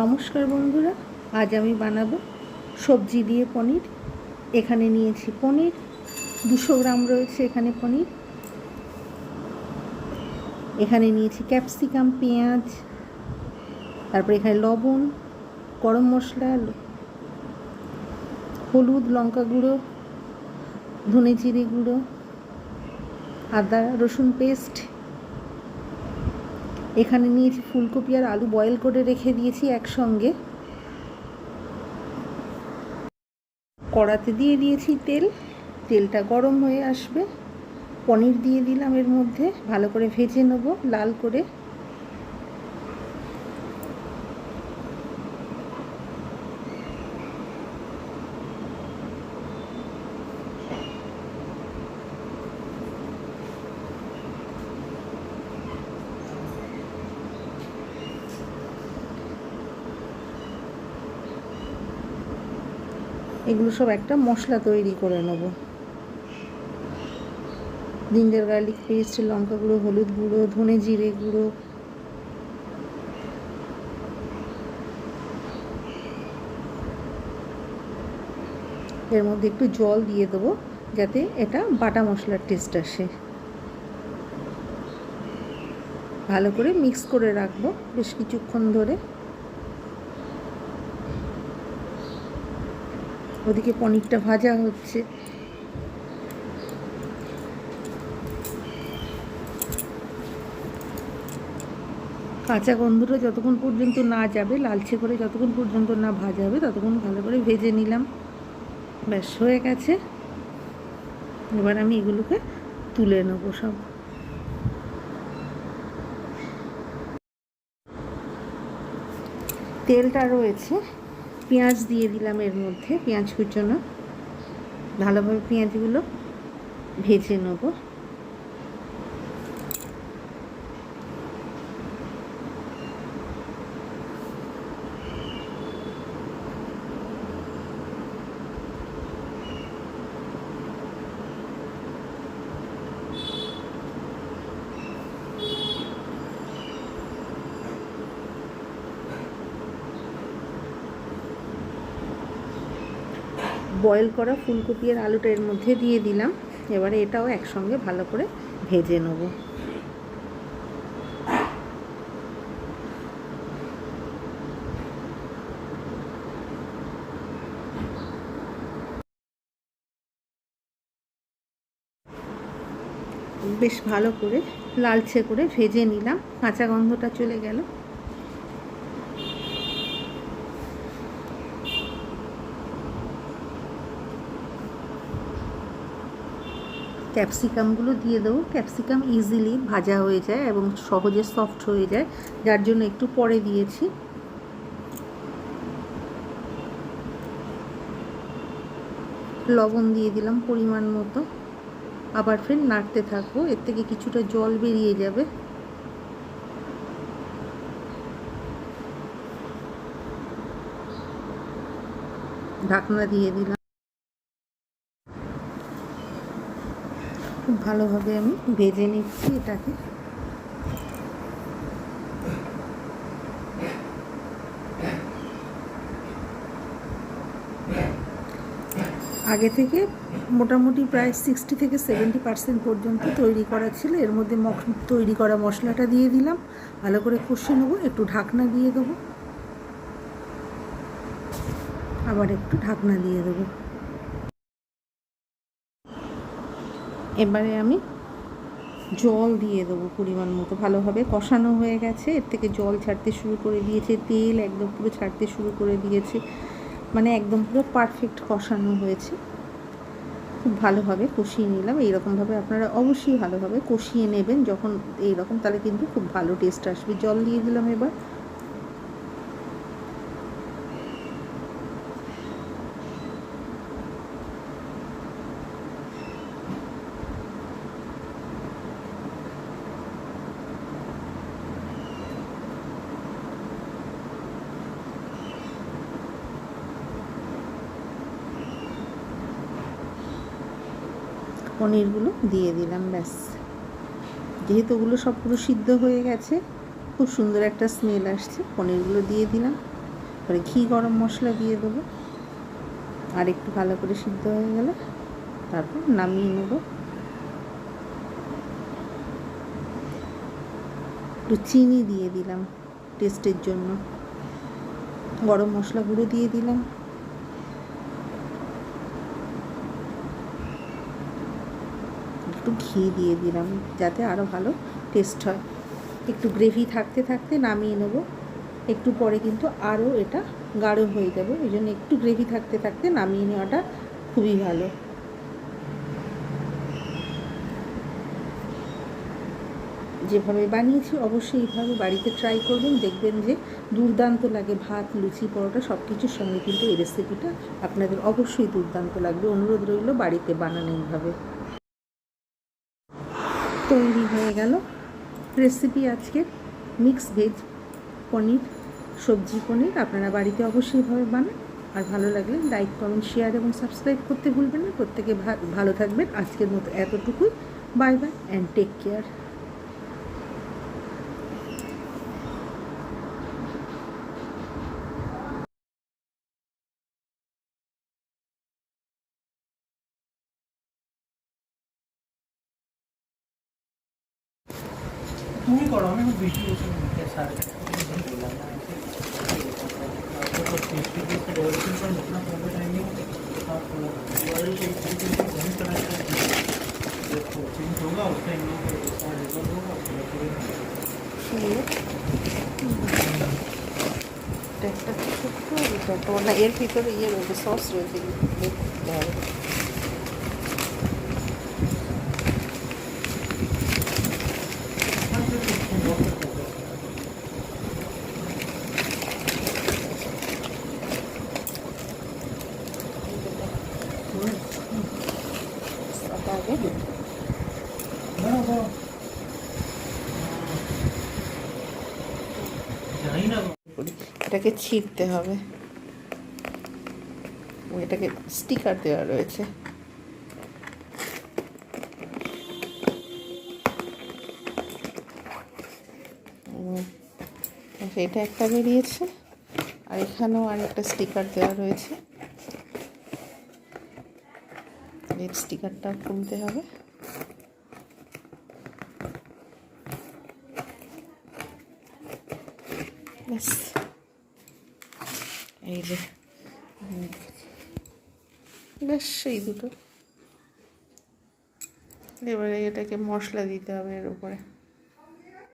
নমস্কার বন্ধুরা, আজ আমি বানাবো সবজি দিয়ে পনির। এখানে নিয়েছি পনির, দুশো গ্রাম রয়েছে এখানে পনির। এখানে নিয়েছি ক্যাপসিকাম, পেঁয়াজ, তারপরে এখানে লবণ, গরম মশলা, হলুদ, লঙ্কা গুঁড়ো, ধনে জিরে গুঁড়ো, আদা, রসুন পেস্ট এখানে নিয়েছি ফুলকপি আর আলু বয়েল করে রেখে দিয়েছি একসঙ্গে। কড়াতে দিয়ে দিয়েছি তেল। তেলটা গরম হয়ে আসবে। পনির দিয়ে দিলাম এর মধ্যে। ভালো করে ভেজে নেব, লাল করে। এগুলো সব একটা মশলা তৈরি করে নেব। জিঞ্জার গার্লিক পেস্ট, লঙ্কা গুঁড়ো, হলুদ গুঁড়ো, ধনে জিরে গুঁড়ো। এর মধ্যে একটু জল দিয়ে দেবো যাতে এটা বাটা মশলার টেস্ট আসে। ভালো করে মিক্স করে রাখব বেশ কিছুক্ষণ ধরে। ওদিকে পনিরটা ভাজা হচ্ছে। কাঁচা গন্ধটা যতক্ষণ পর্যন্ত না যাবে, লালচে করে যতক্ষণ পর্যন্ত না ভাজা হবে, ততক্ষণ ভালো করে ভেজে নিলাম। ব্যাস, হয়ে গেছে। এবার আমি এগুলোকে তুলে নেব সব। তেলটা রয়েছে। পেঁয়াজ দিয়ে দিলাম এর মধ্যে পেঁয়াজ কুচোনো। ভালোভাবে পেঁয়াজগুলো ভেজে নেব। বয়েল করা ফুলকপি আর আলুটা এর মধ্যে দিয়ে দিলাম। এবারে এটাও একসঙ্গে ভালো করে ভেজে নেব। বেশ ভালো করে লালচে করে ভেজে নিলাম। কাঁচা গন্ধটা চলে গেল। ক্যাপসিকামগুলো দিয়ে দেবো। ক্যাপসিকাম ইজিলি ভাজা হয়ে যায় এবং সহজে সফট হয়ে যায়। যার জন্য একটু পরে দিয়েছি। লবণ দিয়ে দিলাম পরিমাণ মতো। আবার ফের নাড়তে থাকব, এর থেকে কিছুটা জল বেরিয়ে যাবে। ঢাকনা দিয়ে দিলাম। খুব ভালোভাবে আমি ভেজে নিচ্ছি এটাকে। আগে থেকে মোটামুটি প্রায় সিক্সটি থেকে সেভেন্টি পার্সেন্ট পর্যন্ত তৈরি করা ছিল। এর মধ্যে মখ, তৈরি করা মশলাটা দিয়ে দিলাম। ভালো করে কষে নেব, একটু ঢাকনা দিয়ে দেবো। আবার একটু ঢাকনা দিয়ে দেবো। এবারে আমি জল দিয়ে দেবো পরিমাণ মতো। ভালোভাবে কষানো হয়ে গেছে। এর থেকে জল ছাড়তে শুরু করে দিয়েছে, তেল একদম পুরো ছাড়তে শুরু করে দিয়েছে। মানে একদম পুরো পারফেক্ট কষানো হয়েছে। খুব ভালোভাবে কষিয়ে নিলাম। এইরকমভাবে আপনারা অবশ্যই ভালোভাবে কষিয়ে নেবেন। যখন এইরকম, তাহলে কিন্তু খুব ভালো টেস্ট আসবে। জল দিয়ে দিলাম এবার। পনিরগুলো দিয়ে দিলাম, ব্যাস। যেহেতু ওগুলো সব পুরো সিদ্ধ হয়ে গেছে, খুব সুন্দর একটা স্মেল আসছে, পনিরগুলো দিয়ে দিলাম। পরে ঘি গরম মশলা দিয়ে দেবো। আর একটু ভালো করে সিদ্ধ হয়ে গেলে তারপর নামিয়ে নেব। একটু চিনি দিয়ে দিলাম টেস্টের জন্য। গরম মশলা গুঁড়ো দিয়ে দিলাম। একটু ঘি দিয়ে দিলাম যাতে আরও ভালো টেস্ট হয়। একটু গ্রেভি থাকতে থাকতে নামিয়ে নেব। একটু পরে কিন্তু আরও এটা গাঢ় হয়ে যাবে। ওই জন্য একটু গ্রেভি থাকতে থাকতে নামিয়ে নেওয়াটা খুবই ভালো। যেভাবে বানিয়েছি অবশ্যই এইভাবে বাড়িতে ট্রাই করবেন। দেখবেন যে দুর্দান্ত লাগে ভাত, লুচি, পরোটা সব কিছুর সঙ্গে কিন্তু এই রেসিপিটা আপনাদের অবশ্যই দুর্দান্ত লাগবে। অনুরোধ রইল বাড়িতে বানানো এইভাবে। তৈরি হয়ে গেল। রেসিপি আজকের মিক্স ভেজ পনির, সবজি পনির। আপনারা বাড়িতে অবশ্যই এভাবে বানান। আর ভালো লাগলে লাইক কমেন্ট শেয়ার এবং সাবস্ক্রাইব করতে ভুলবেন না। প্রত্যেকে ভালো থাকবেন। আজকের মতো এতটুকুই। Bye bye and take care তুমি করো আমি ভিডিও স্যার একটা ছোট্ট এটা তো না এর ভিতরে ইয়ে রয়েছে সস রয়েছে এটাকে ছিঁড়তে হবে। এটাকে স্টিকার দেওয়া রয়েছে। এটা একটা বেরিয়েছে, আর এখানেও আর একটা স্টিকার দেওয়া রয়েছে। স্টিকারটা খুলতে হবে। ব্যাস এই যে। ব্যাস সেই দুটো। এবারে এটাকে মশলা দিতে হবে এর উপরে।